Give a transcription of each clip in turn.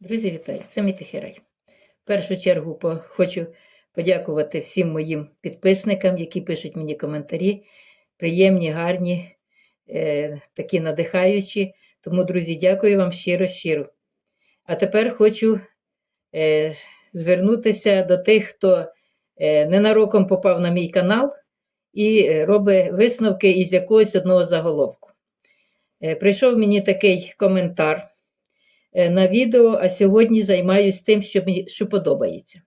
Друзі, вітаю! Це мій тихий. В першу чергу хочу подякувати всім моїм підписникам, які пишуть мені коментарі. Приємні, гарні, е, такі надихаючі. Тому, друзі, дякую вам щиро-щиро. А тепер хочу е, звернутися до тих, хто е, ненароком попав на мій канал і е, робить висновки із якогось одного заголовку. Е, прийшов мені такий коментар на відео, а сьогодні займаюся тим, що мені що подобається.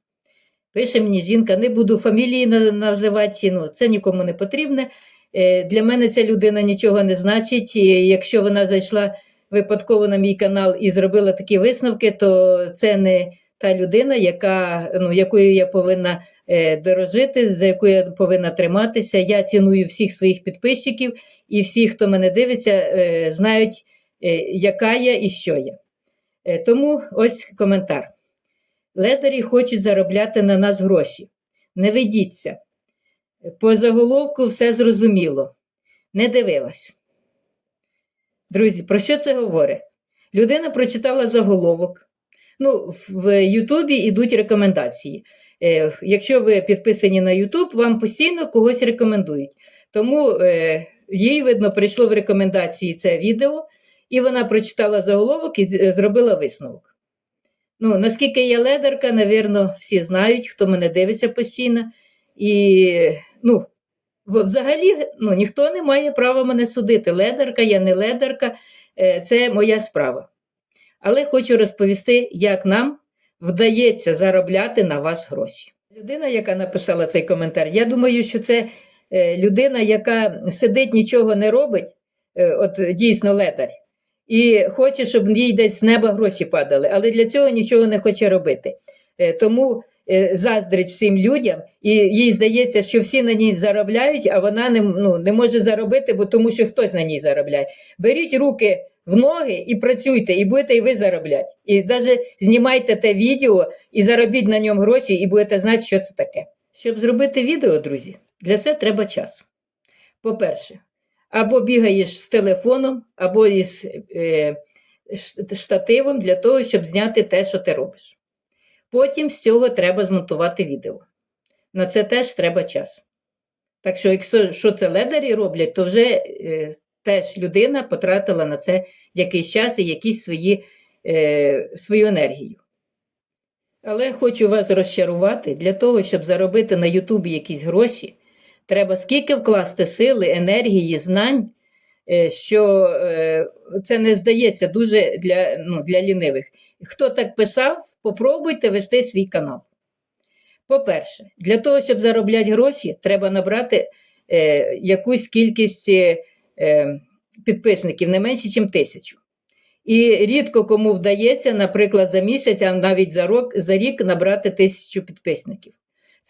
Пише мені жінка, не буду фамілії називати, ну, це нікому не потрібне. Е, Для мене ця людина нічого не значить. Якщо вона зайшла випадково на мій канал і зробила такі висновки, то це не та людина, яка, ну, якою я повинна е, дорожити, за якою я повинна триматися. Я ціную всіх своїх підписчиків, і всі, хто мене дивиться, е, знають, е, яка я і що я. Е, Тому ось коментар. Ледарі хочуть заробляти на нас гроші. Не ведіться. По заголовку все зрозуміло. Не дивилась. Друзі, про що це говорить? Людина прочитала заголовок. Ну, в Ютубі йдуть рекомендації. Е, якщо ви підписані на Ютуб, вам постійно когось рекомендують. Тому е, їй, видно, прийшло в рекомендації це відео, і вона прочитала заголовок і е, зробила висновок. Ну, наскільки я ледерка, навірно, всі знають, хто мене дивиться постійно. І ну, взагалі ну, ніхто не має права мене судити. Ледерка, я не ледерка, е, це моя справа. Але хочу розповісти, як нам вдається заробляти на вас гроші. Людина, яка написала цей коментар, я думаю, що це е, людина, яка сидить, нічого не робить, от дійсно ледар, і хоче, щоб їй десь з неба гроші падали, але для цього нічого не хоче робити. Е, Тому е, заздрить всім людям, і їй здається, що всі на ній заробляють, а вона не, ну, не може заробити, бо тому що хтось на ній заробляє. Беріть руки в ноги і працюйте, і будете і ви заробляти. І навіть знімайте те відео і заробіть на ньому гроші, і будете знати, що це таке. Щоб зробити відео, друзі, для це треба часу. По-перше, або бігаєш з телефоном, або із е, штативом для того, щоб зняти те, що ти робиш. Потім з цього треба змонтувати відео. На це теж треба час. Так що, якщо що це ледарі роблять, то вже е, теж людина потратила на це якийсь час і якісь свої, е, свою енергію. Але хочу вас розчарувати, для того, щоб заробити на Ютубі якісь гроші, треба скільки вкласти сили, енергії, знань, е, що е, це не здається дуже для, ну, для лінивих. Хто так писав, попробуйте вести свій канал. По-перше, для того, щоб заробляти гроші, треба набрати е, якусь кількість е, е, підписників, не менше, ніж тисячу. І рідко кому вдається, наприклад, за місяць, а навіть за, рок, за рік набрати тисячу підписників.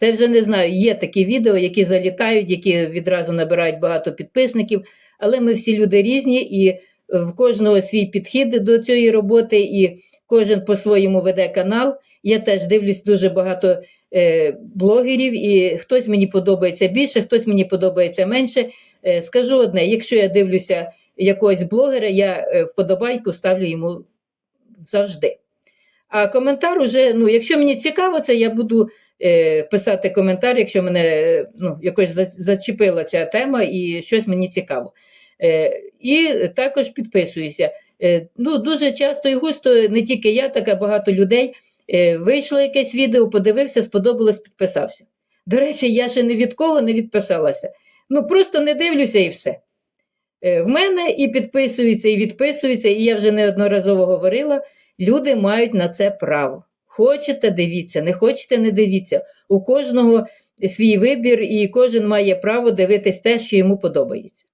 Це вже не знаю, є такі відео, які залітають, які відразу набирають багато підписників, але ми всі люди різні, і в кожного свій підхід до цієї роботи, і кожен по-своєму веде канал. Я теж дивлюсь дуже багато е, блогерів, і хтось мені подобається більше, хтось мені подобається менше. Е, скажу одне: якщо я дивлюся якогось блогера, я е, вподобайку ставлю йому завжди. А коментар уже, ну, якщо мені цікаво, це я буду е, писати коментар, якщо мене е, ну, якось зачепила ця тема і щось мені цікаво. Е, і також підписуюся. Ну, дуже часто і густо, не тільки я, так і багато людей. Вийшло якесь відео, подивився, сподобалось, підписався. До речі, я ще ні від кого не відписалася. Ну, просто не дивлюся і все. В мене і підписуються, і відписуються, і я вже неодноразово говорила, люди мають на це право. Хочете, дивіться, не хочете, не дивіться. У кожного свій вибір, і кожен має право дивитись те, що йому подобається.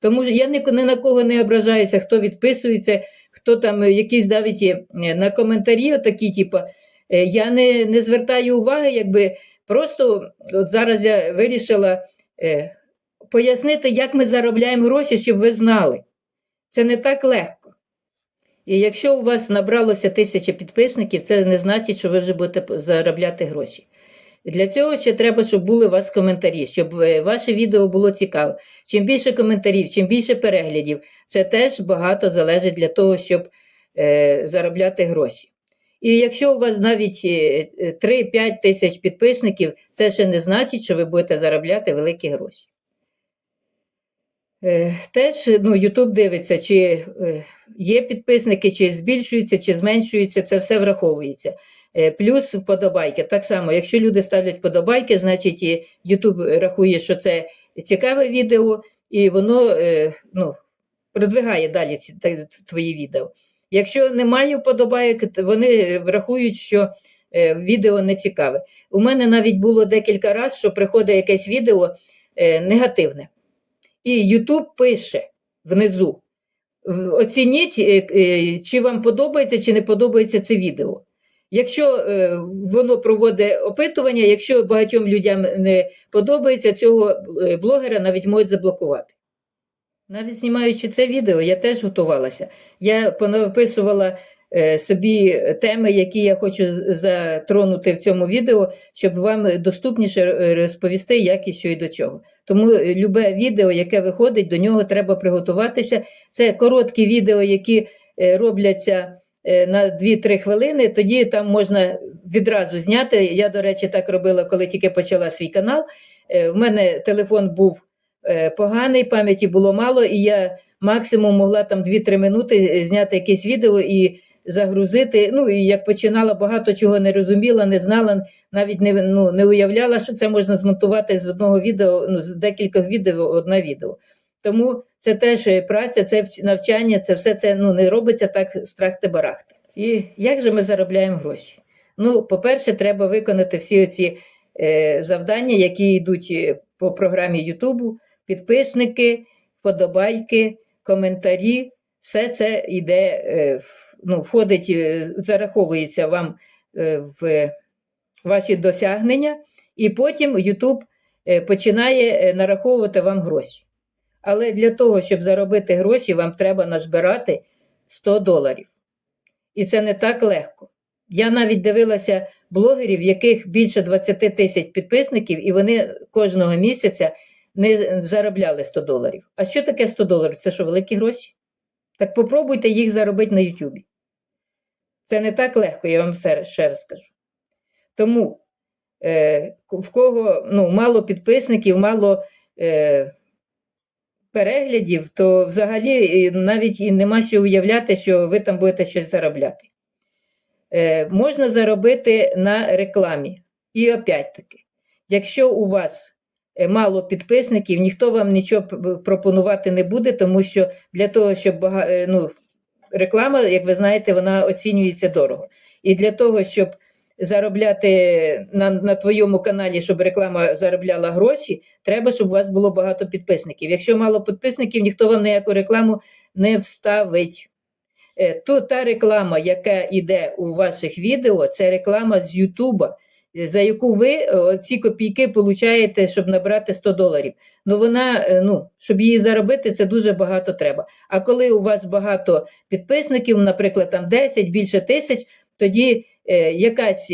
Тому я ні, ні на кого не ображаюся, хто відписується, хто там е, якісь навіть е, на коментарі, такі, типу, е, я не, не звертаю уваги, якби просто от зараз я вирішила. е, пояснити, як ми заробляємо гроші, щоб ви знали. Це не так легко. І якщо у вас набралося тисяча підписників, це не значить, що ви вже будете заробляти гроші. Для цього ще треба, щоб були у вас коментарі, щоб е, ваше відео було цікаве. Чим більше коментарів, чим більше переглядів, це теж багато залежить для того, щоб е, заробляти гроші. І якщо у вас навіть 3-5 тисяч підписників, це ще не значить, що ви будете заробляти великі гроші. Е, Теж ну, YouTube дивиться, чи е, є підписники, чи збільшуються, чи зменшуються, це все враховується. Е, Плюс вподобайки. Так само, якщо люди ставлять вподобайки, значить YouTube рахує, що це цікаве відео, і воно ну, продвигає далі ці твої відео. Якщо немає вподобайок, вони врахують, що відео не цікаве. У мене навіть було декілька разів, що приходить якесь відео негативне. І YouTube пише внизу: оцініть, е, е, чи вам подобається, чи не подобається це відео. Якщо е, воно проводить опитування, якщо багатьом людям не подобається, цього блогера навіть можуть заблокувати. Навіть знімаючи це відео, я теж готувалася. Я понаписувала собі теми, які я хочу затронути в цьому відео, щоб вам доступніше розповісти, як і що і до чого. Тому е, любе відео, яке виходить, до нього треба приготуватися. Це короткі відео, які е, робляться е, на 2-3 хвилини, тоді там можна відразу зняти. Я, до речі, так робила, коли тільки почала свій канал. В мене телефон був поганий, пам'яті було мало, і я максимум могла там 2-3 минути зняти якесь відео і загрузити. Ну і як починала, багато чого не розуміла, не знала, навіть не, ну, не уявляла, що це можна змонтувати з одного відео, ну, з декількох відео одне відео. Тому це теж е, праця, це навчання, це все це ну, не робиться так страхти барахти. І як же ми заробляємо гроші? Ну, по-перше, треба виконати всі ці е, завдання, які йдуть е, по програмі Ютубу, підписники, вподобайки, коментарі. Все це йде, е, в- ну, входить, е, зараховується вам е, в ваші досягнення, і потім YouTube е, починає нараховувати вам гроші. Але для того, щоб заробити гроші, вам треба назбирати 100 доларів. І це не так легко. Я навіть дивилася блогерів, яких більше 20 тисяч підписників, і вони кожного місяця не заробляли 100 доларів. А що таке 100 доларів? Це що, великі гроші? Так попробуйте їх заробити на Ютубі. Це не так легко, я вам ще, раз скажу. Тому е, в кого ну, мало підписників, мало е, переглядів, то взагалі навіть і нема що уявляти, що ви там будете щось заробляти. Е, можна заробити на рекламі. І опять-таки, якщо у вас е, мало підписників, ніхто вам нічого пропонувати не буде, тому що для того, щоб е, ну, реклама, як ви знаєте, вона оцінюється дорого. І для того, щоб заробляти на, на твоєму каналі, щоб реклама заробляла гроші, треба, щоб у вас було багато підписників. Якщо мало підписників, ніхто вам ніяку рекламу не вставить. Е, То та реклама, яка йде у ваших відео, це реклама з Ютуба, за яку ви е, ці копійки получаєте, щоб набрати 100 доларів. Ну вона, е, ну, щоб її заробити, це дуже багато треба. А коли у вас багато підписників, наприклад, там 10, більше тисяч, тоді е, якась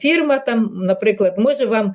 фірма, там, наприклад, може вам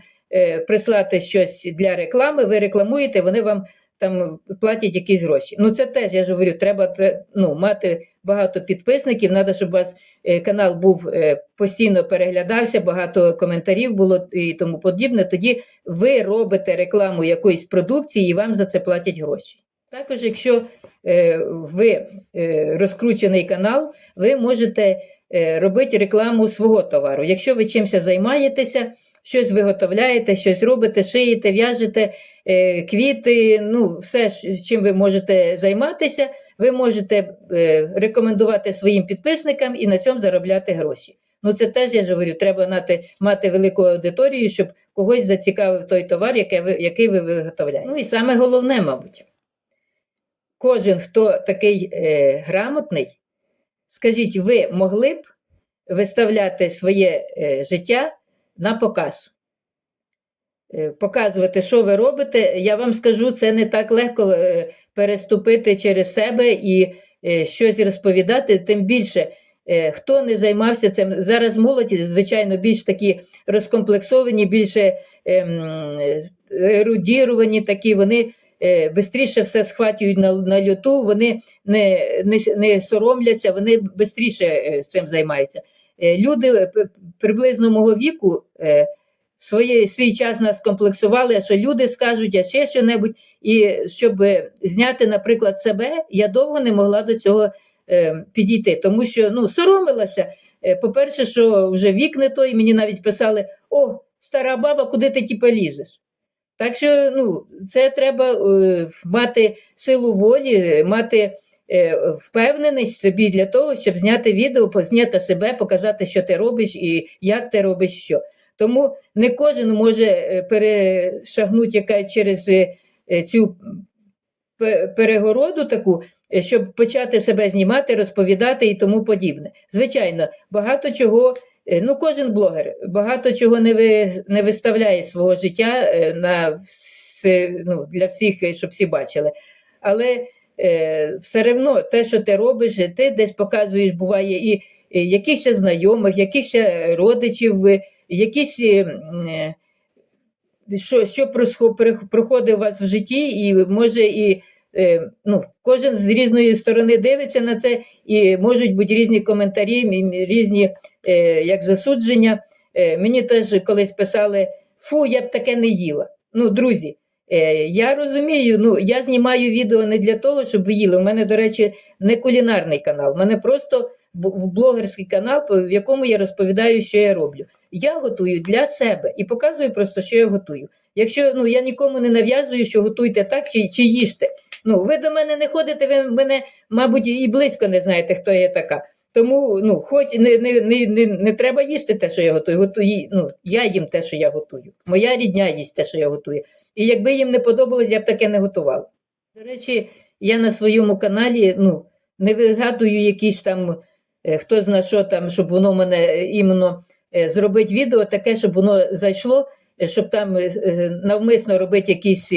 прислати щось для реклами, ви рекламуєте, вони вам там платять якісь гроші. Ну це теж я ж говорю, треба ну, мати багато підписників. Треба, щоб у вас е, канал був е, постійно переглядався, багато коментарів було і тому подібне. Тоді ви робите рекламу якоїсь продукції і вам за це платять гроші. Також, якщо е, ви е, розкручений канал, ви можете е, робити рекламу свого товару. Якщо ви чимось займаєтеся, щось виготовляєте, щось робите, шиєте, в'яжете, е, квіти, ну, все, чим ви можете займатися, ви можете е, рекомендувати своїм підписникам і на цьому заробляти гроші. Ну, це теж я ж говорю, треба мати, мати велику аудиторію, щоб когось зацікавив той товар, який ви, який ви виготовляєте. Ну і саме головне, мабуть, кожен, хто такий е, грамотний, скажіть, ви могли б виставляти своє е, життя на показ? Е, Показувати, що ви робите, я вам скажу, це не так легко е, переступити через себе і е, щось розповідати. Тим більше, хто не займався цим. Зараз молодь, звичайно, більш такі розкомплексовані, більше ем, ерудіровані такі, вони швидше все схватюють на, на люту, вони не, не, не соромляться, вони швидше цим займаються. Е, Люди е, приблизно мого віку е, своє, свій час нас комплексували, що люди скажуть, а ще що-небудь. І щоб зняти, наприклад, себе, я довго не могла до цього підійти, тому що ну, соромилася. По-перше, що вже вік не той, мені навіть писали: о, стара баба, куди ти тіпа лізеш? Так що ну, це треба мати силу волі, мати впевненість собі для того, щоб зняти відео, позняти себе, показати, що ти робиш і як ти робиш що. Тому не кожен може е, перешагнути яка через е, е, цю перегороду таку, е, щоб почати себе знімати, розповідати і тому подібне. Звичайно, багато чого. е, Ну, кожен блогер багато чого не ви, не виставляє свого життя е, на ну, для всіх, е, щоб всі бачили. Але е, все одно те, що ти робиш, ти десь показуєш, буває і, якихось знайомих, якихось е, родичів, якісь. е, що, що проходить у вас в житті, і може і ну, кожен з різної сторони дивиться на це, і можуть бути різні коментарі, різні як засудження. Мені теж колись писали: фу, я б таке не їла. Ну, друзі, я розумію, ну я знімаю відео не для того, щоб ви їли. У мене, до речі, не кулінарний канал. У мене просто блогерський канал, в якому я розповідаю, що я роблю. Я готую для себе і показую просто, що я готую. Якщо ну я нікому не нав'язую, що готуйте так чи, чи їжте. Ну, ви до мене не ходите, ви мене, мабуть, і близько не знаєте, хто я така. Тому ну, хоч не, не, не, не, не треба їсти те, що я готую. готую ну, я їм те, що я готую. Моя рідня їсть те, що я готую. І якби їм не подобалось, я б таке не готувала. До речі, я на своєму каналі ну, не вигадую якісь там, е, хто зна що там, щоб воно мене е, іменно е, зробити відео таке, щоб воно зайшло, щоб там навмисно робити якісь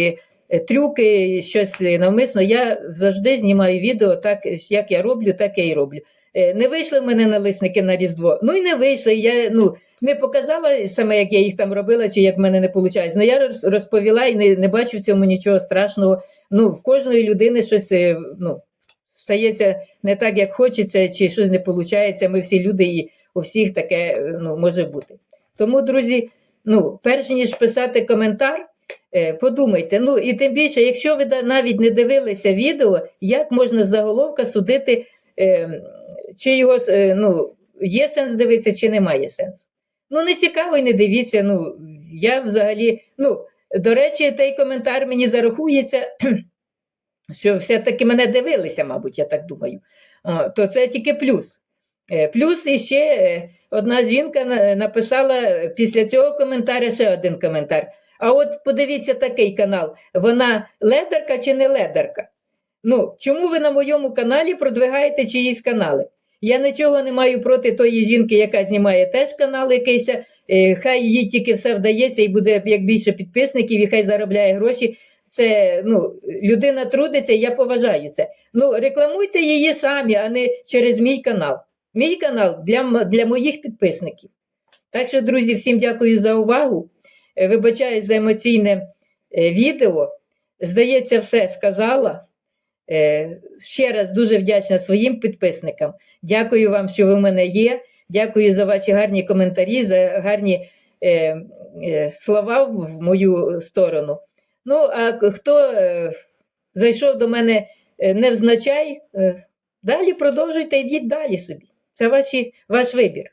трюки, щось навмисно. Я завжди знімаю відео так, як я роблю, так я і роблю. Е, Не вийшли в мене налисники на Різдво. Ну і не вийшли. Я ну, не показала саме, як я їх там робила, чи як в мене не виходить. Ну я роз- розповіла і не, не бачу в цьому нічого страшного. Ну, в кожної людини щось е, ну, стається не так, як хочеться, чи щось не виходить. Ми всі люди, і у всіх таке е, ну, може бути. Тому, друзі, ну, перш ніж писати коментар, подумайте. Ну і тим більше, якщо ви навіть не дивилися відео, як можна з заголовка судити, е, чи його е, ну, є сенс дивитися, чи немає сенсу. Ну, не цікаво і не дивіться. Ну, я взагалі, ну, до речі, той коментар мені зарахується, що все-таки мене дивилися, мабуть, я так думаю. То це тільки плюс. Е, Плюс іще е, одна жінка написала після цього коментаря ще один коментар. А от подивіться такий канал: вона ледерка чи не ледерка? Ну, чому ви на моєму каналі продвигаєте чиїсь канали? Я нічого не маю проти тої жінки, яка знімає теж канал якийсь. е, Хай їй тільки все вдається і буде як більше підписників, і хай заробляє гроші. Це ну, людина трудиться, і я поважаю це. Ну, рекламуйте її самі, а не через мій канал. Мій канал для, для моїх підписників. Так що, друзі, всім дякую за увагу. Е, Вибачаюсь за емоційне е, відео. Здається, все сказала. Е, Ще раз дуже вдячна своїм підписникам. Дякую вам, що ви в мене є. Дякую за ваші гарні коментарі, за гарні е, е, слова в мою сторону. Ну, а хто е, зайшов до мене е, невзначай, е, далі продовжуйте, йдіть далі собі. Це ваші, ваш вибір.